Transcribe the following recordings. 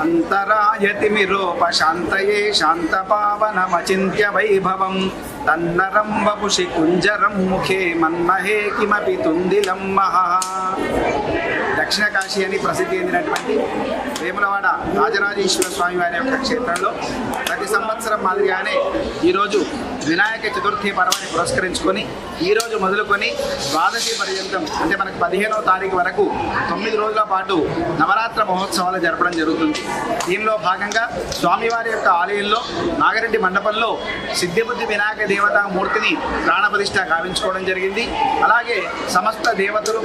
అంతరాయతిమిరోపశాంతయే శాంతపావనమచింత్య వైభవం. తన్నరం వపుషి కుంజరం ముఖే మన్మహే కిమపి తుందిలం మహా. దక్షిణ కాశీ అని ప్రసిద్ధి చెందినటువంటి వేములవాడ రాజరాజేశ్వర స్వామి వారి యొక్క క్షేత్రంలో ప్రతి సంవత్సరం మాదిరిగానే ఈరోజు వినాయక చతుర్థి పర్వాన్ని పురస్కరించుకొని ఈ రోజు మొదలుకొని ద్వాదశి పర్యంతం అంటే మనకు పదిహేనో తారీఖు వరకు తొమ్మిది రోజుల పాటు నవరాత్ర మహోత్సవాలు జరపడం జరుగుతుంది. దీనిలో భాగంగా స్వామివారి యొక్క ఆలయంలో నాగరెడ్డి మండపంలో సిద్ధిబుద్ధి వినాయక దేవతా మూర్తిని ప్రాణప్రతిష్ఠ గావించుకోవడం జరిగింది. అలాగే సమస్త దేవతలు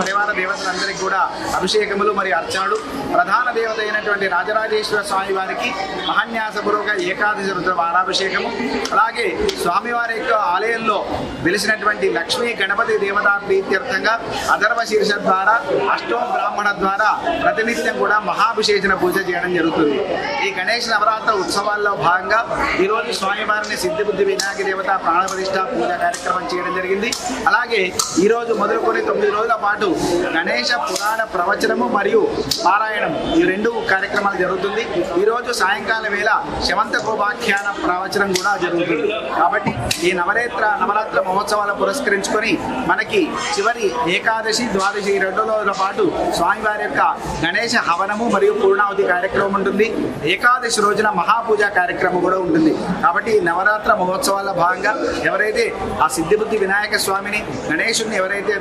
పరివార దేవతలందరికీ కూడా అభిషేకములు మరియు అర్చనలు. ప్రధాన దేవత అయినటువంటి రాజరాజేశ్వర స్వామి వారికి మహాన్యాసపూర్వక ఏకాదశి రుద్ర వారాభిషేకము. అలాగే స్వామివారి యొక్క ఆలయంలో వెలిసినటువంటి లక్ష్మీ గణపతి దేవతా ప్రీత్యర్థంగా అధర్వ శీర్ష ద్వారా అష్టోం బ్రాహ్మణ ద్వారా ప్రతినిత్యం కూడా మహాభిషేచన పూజ చేయడం జరుగుతుంది. ఈ గణేష్ నవరాత్ర ఉత్సవాల్లో భాగంగా ఈరోజు స్వామివారిని సిద్ధిబుద్ధి వినాయక దేవత ప్రాణప్రతిష్ట పూజ కార్యక్రమం చేయడం జరిగింది. అలాగే ఈ రోజు మొదలుకొని తొమ్మిది రోజుల పాటు గణేష పురాణ ప్రవచనము మరియు పారాయణం ఈ రెండు కార్యక్రమాలు జరుగుతుంది. ఈరోజు సాయంకాల సాయంకాలం వేళ శవంత గోపాఖ్యాన ప్రవచనం కూడా జరుగుతుంది. కాబట్టి ఈ నవరాత్ర నవరాత్ర మహోత్సవాలు పురస్కరించుకొని మనకి చివరి ఏకాదశి ద్వాదశి రెండు రోజుల పాటు స్వామి స్వామివారి యొక్క గణేష హవనము మరియు పూర్ణావతి కార్యక్రమం ఉంటుంది. ఏకాదశి రోజున మహాపూజ కార్యక్రమం కూడా ఉంటుంది. కాబట్టి ఈ నవరాత్ర మహోత్సవాల భాగంగా ఎవరైతే ఆ సిద్ధిబుద్ధి వినాయక స్వామిని గణేశుని ఎవరైతే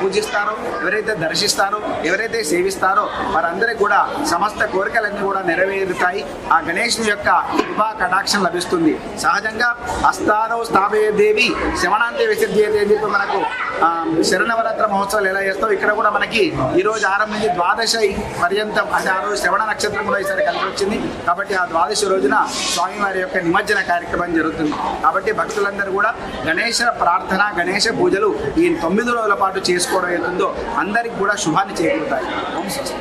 పూజిస్తారో ఎవరైతే దర్శిస్తారో ఎవరైతే సేవిస్తారో వారందరికీ కూడా సమస్త కోరికలన్నీ కూడా నెరవేరుతాయి. ఆ గణేశుని యొక్క కృపా కటాక్షం లభిస్తుంది. సహజంగా అస్తారో స్థాపయ దేవి శవణాంతే విసర్జయతే అని చెప్పి మనకు శరణవరాత్ర మహోత్సవాలు ఎలా చేస్తావు ఇక్కడ కూడా మనకి ఈ రోజు ఆరంభించి ద్వాదశ పర్యంతం అంటే ఆ రోజు శ్రవణ నక్షత్రం కూడా ఈసారి కలిసి వచ్చింది. కాబట్టి ఆ ద్వాదశి రోజున స్వామివారి యొక్క నిమజ్జన కార్యక్రమం జరుగుతుంది. కాబట్టి భక్తులందరూ కూడా గణేష ప్రార్థన గణేష పూజలు ఈ తొమ్మిది రోజుల పాటు చేసుకోవడం అవుతుందో అందరికి కూడా శుభాన్ని చేకూరుతాయి. ఓం స్వస్తి.